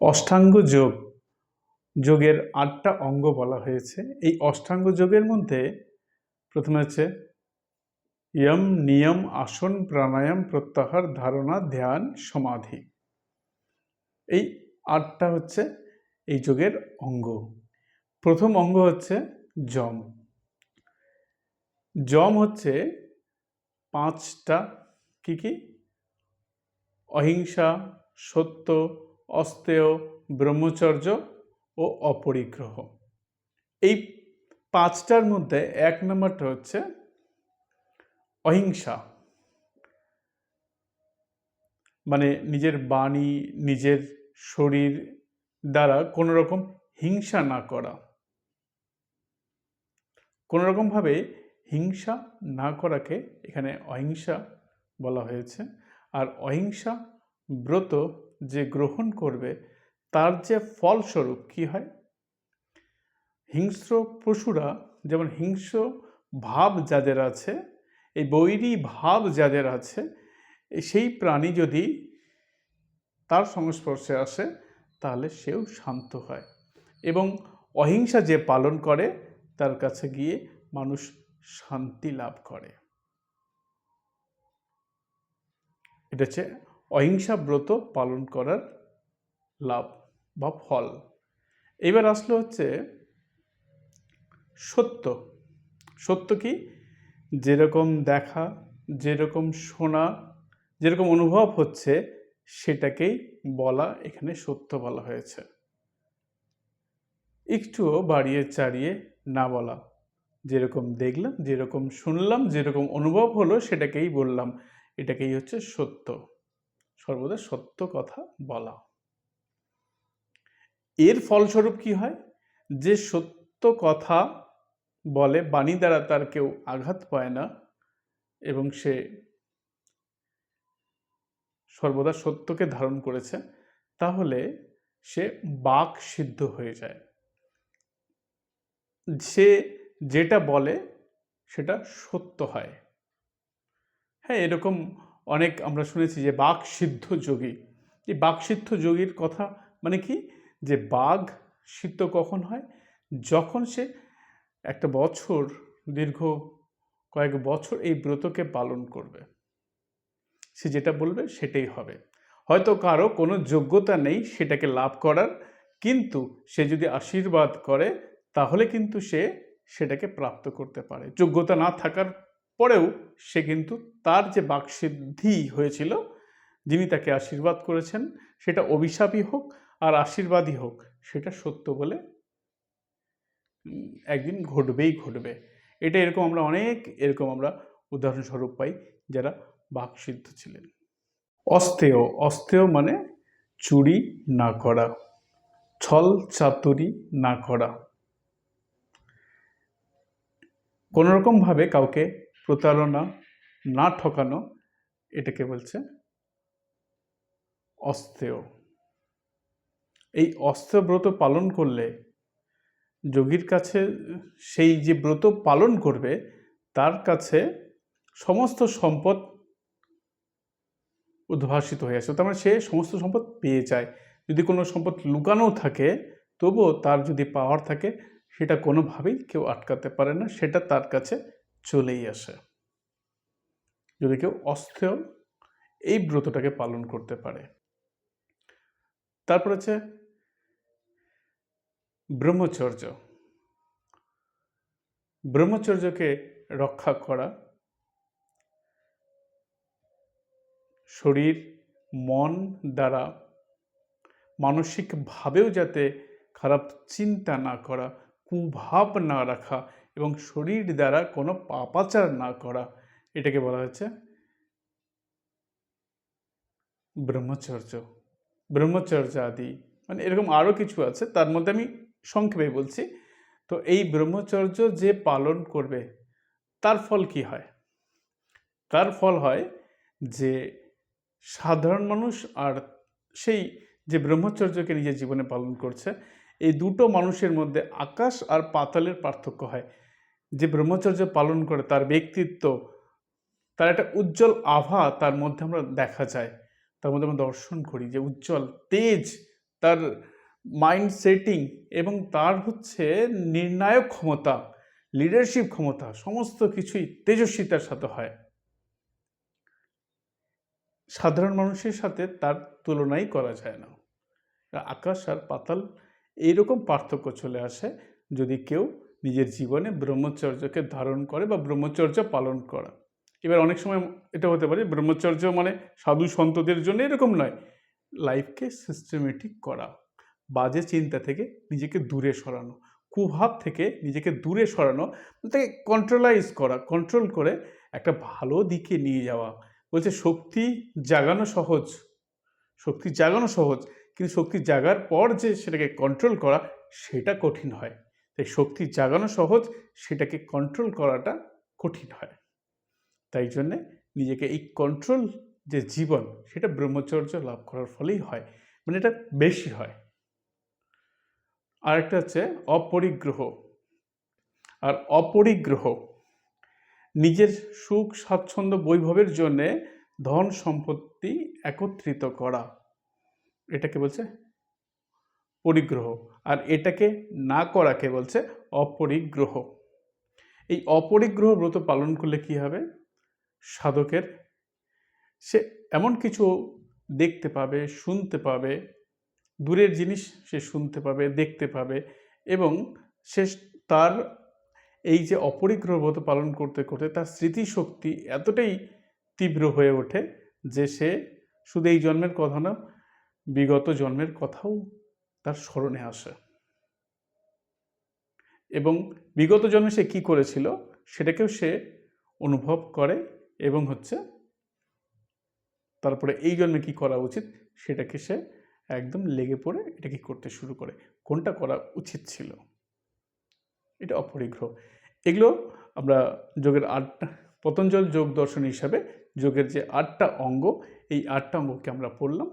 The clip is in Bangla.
অষ্টাঙ্গ যোগ, যোগের আটটা অঙ্গ বলা হয়েছে। এই অষ্টাঙ্গ যোগের মধ্যে প্রথমে হচ্ছে ইয়ম, নিয়ম, আসন, প্রাণায়াম, প্রত্যাহার, ধারণা, ধ্যান, সমাধি। এই আটটা হচ্ছে এই যোগের অঙ্গ। প্রথম অঙ্গ হচ্ছে যম। যম হচ্ছে পাঁচটা কি কি? অহিংসা, সত্য অস্তেয়, ব্রহ্মচর্য ও অপরিগ্রহ। এই পাঁচটার মধ্যে এক নম্বরটা হচ্ছে অহিংসা। মানে নিজের বাণী, নিজের শরীর দ্বারা কোনো রকম হিংসা না করা। কোনো রকমভাবে হিংসা না করাকে এখানে অহিংসা বলা হয়েছে। আর অহিংসা ব্রত যে গ্রহণ করবে, তার যে ফলস্বরূপ কি হয়? হিংস্র পশুরা, যেমন হিংস্র ভাব যাদের আছে, এই বৈরী ভাব যাদের আছে সেই প্রাণী যদি তার সংস্পর্শে আসে, তাহলে সেও শান্ত হয় এবং অহিংসা যে পালন করে, তার কাছে গিয়ে মানুষ শান্তি লাভ করে। এটা হচ্ছে অহিংসা ব্রত পালন করার লাভ বা ফল। এবার আসলো হচ্ছে সত্য। সত্য কি? যেরকম দেখা, যেরকম শোনা, যেরকম অনুভব হচ্ছে, সেটাকেই বলা এখানে সত্য বলা হয়েছে। একটুও বাড়িয়ে চাড়িয়ে না বলা। যেরকম দেখলাম, যেরকম শুনলাম, যেরকম অনুভব হলো, সেটাকেই বললাম। এটাকেই হচ্ছে সত্য। সর্বদা সত্য কথা বলা। এর ফলস্বরূপ কি হয়? যে সত্য কথা বলে বাণী দ্বারা তার কেউ আঘাত পায় না এবং সে সর্বদা সত্যকে ধারণ করেছে, তাহলে সে বাক সিদ্ধ হয়ে যায়। সে যেটা বলে সেটা সত্য হয়। হ্যাঁ এরকম অনেক আমরা শুনেছি যে বাঘ সিদ্ধ যোগী। এই বাক সিদ্ধ যোগীর কথা মানে কি? যে বাঘ সিদ্ধ কখন হয়? যখন সে একটা বছর, দীর্ঘ কয়েক বছর এই ব্রতকে পালন করবে। সে যেটা বলবে সেটাই হবে। হয়তো কারও কোনো যোগ্যতা নেই সেটাকে লাভ করার, কিন্তু সে যদি আশীর্বাদ করে, তাহলে কিন্তু সে সেটাকে প্রাপ্ত করতে পারে। যোগ্যতা না থাকার পরেও সে কিন্তু তার যে বাকসিদ্ধি হয়েছিল, যিনি তাকে আশীর্বাদ করেছেন, সেটা অভিশাপই হোক আর আশীর্বাদই হোক, সেটা সত্য বলে একদিন ঘটবেই ঘটবে। এটা এরকম আমরা অনেক এরকম আমরা উদাহরণস্বরূপ পাই যারা বাকসিদ্ধ ছিলেন। অস্তেয় অস্তেয় মানে চুরি না করা, ছল চাতুরি না করা। কোনোরকমভাবে কাউকে প্রতারণা না ঠকানো, এটাকে বলছে অস্তেয় এই অস্ত্র ব্রত পালন করলে যোগীর কাছে সেই যে ব্রত পালন করবে, তার কাছে সমস্ত সম্পদ উদ্ভাসিত হয়ে আসে। তার মানে সে সমস্ত সম্পদ পেয়ে যায়। যদি কোনো সম্পদ লুকানো থাকে, তবুও তার যদি পাওয়ার থাকে, সেটা কোনোভাবেই কেউ আটকাতে পারে না। সেটা তার কাছে চলেই আসে। যদি কেউ অস্ত্র এই ব্রতটাকে পালন করতে পারে। তারপর হচ্ছে ব্রহ্মচর্য। ব্রহ্মচর্যকে রক্ষা করা, শরীর, মন দ্বারা মানসিকভাবেও যাতে খারাপ চিন্তা না করা, কুভাব না রাখা এবং শরীর দ্বারা কোনো পাপাচার না করা, এটাকে বলা হচ্ছে ব্রহ্মচর্য। ব্রহ্মচর্য আদি মানে এরকম আরও কিছু আছে, তার মধ্যে আমি সংক্ষেপে বলছি। তো এই ব্রহ্মচর্য যে পালন করবে, তার ফল কি হয়? তার ফল হয় যে সাধারণ মানুষ আর সেই যে ব্রহ্মচর্যকে নিজের জীবনে পালন করছে, এই দুটো মানুষের মধ্যে আকাশ আর পাতালের পার্থক্য হয়। যে ব্রহ্মচর্য পালন করে, তার ব্যক্তিত্ব, তার একটা উজ্জ্বল আভা তার মধ্যে আমরা দেখা যায়। তার মধ্যে আমরা দর্শন করি যে উজ্জ্বল তেজ তার মাইন্ড সেটিং এবং তার হচ্ছে নির্ণায়ক ক্ষমতা লিডারশিপ ক্ষমতা, সমস্ত কিছুই তেজস্বিতার সাথে হয়। সাধারণ মানুষের সাথে তার তুলনাই করা যায় না। আকাশ আর পাতাল এইরকম পার্থক্য চলে আসে। যদি কেউ নিজের জীবনে ব্রহ্মচর্যকে ধারণ করে বা ব্রহ্মচর্য পালন করা। এবার অনেক সময় এটা হতে পারে, ব্রহ্মচর্য মানে সাধু সন্তদের জন্য এরকম নয়। লাইফকে সিস্টেমেটিক করা। বাজে চিন্তা থেকে নিজেকে দূরে সরানো। কুভাব থেকে নিজেকে দূরে সরানো, তাকে কন্ট্রোলাইজ করা কন্ট্রোল করে একটা ভালো দিকে নিয়ে যাওয়া। বলছে শক্তি জাগানো সহজ। শক্তি জাগানো সহজ, কিন্তু শক্তি জাগার পর যে সেটাকে কন্ট্রোল করা, সেটা কঠিন হয়। তাই শক্তি জাগানো সহজ, সেটাকে কন্ট্রোল করাটা কঠিন হয়। তাই জন্যে নিজেকে এই কন্ট্রোল যে জীবন, সেটা ব্রহ্মচর্য লাভ করার ফলেই হয় মানে এটা বেশি হয়। আরেকটা হচ্ছে অপরিগ্রহ। আর অপরিগ্রহ নিজের সুখ, স্বাচ্ছন্দ্য, বৈভবের জন্যে ধন সম্পত্তি একত্রিত করা, এটাকে বলছে পরিগ্রহ। আর এটাকে না করাকে বলছে অপরিগ্রহ। এই অপরিগ্রহ ব্রত পালন করলে কি হবে? সাধকের সে এমন কিছু দেখতে পাবে, শুনতে পাবে, দূরের জিনিস সে শুনতে পাবে, দেখতে পাবে এবং সে তার এই যে অপরিগ্রহ ব্রত পালন করতে করতে তার স্মৃতিশক্তি এতটাই তীব্র হয়ে ওঠে যে সে শুধু এই জন্মের কথা না, বিগত জন্মের কথাও তার স্মরণে আসে। এবং বিগত জন্মে সে কী করেছিল, সেটাকেও সে অনুভব করে এবং হচ্ছে তারপরে এই জন্মে কি করা উচিত, সেটাকে সে একদম লেগে পড়ে এটাকে করতে শুরু করে। কোনটা করা উচিত ছিল? এটা অপরিগ্রহ। এগুলো আমরা যোগের আটটা পতঞ্জল যোগ দর্শন হিসাবে যোগের যে আটটা অঙ্গ, এই আটটা অঙ্গকে আমরা পড়লাম।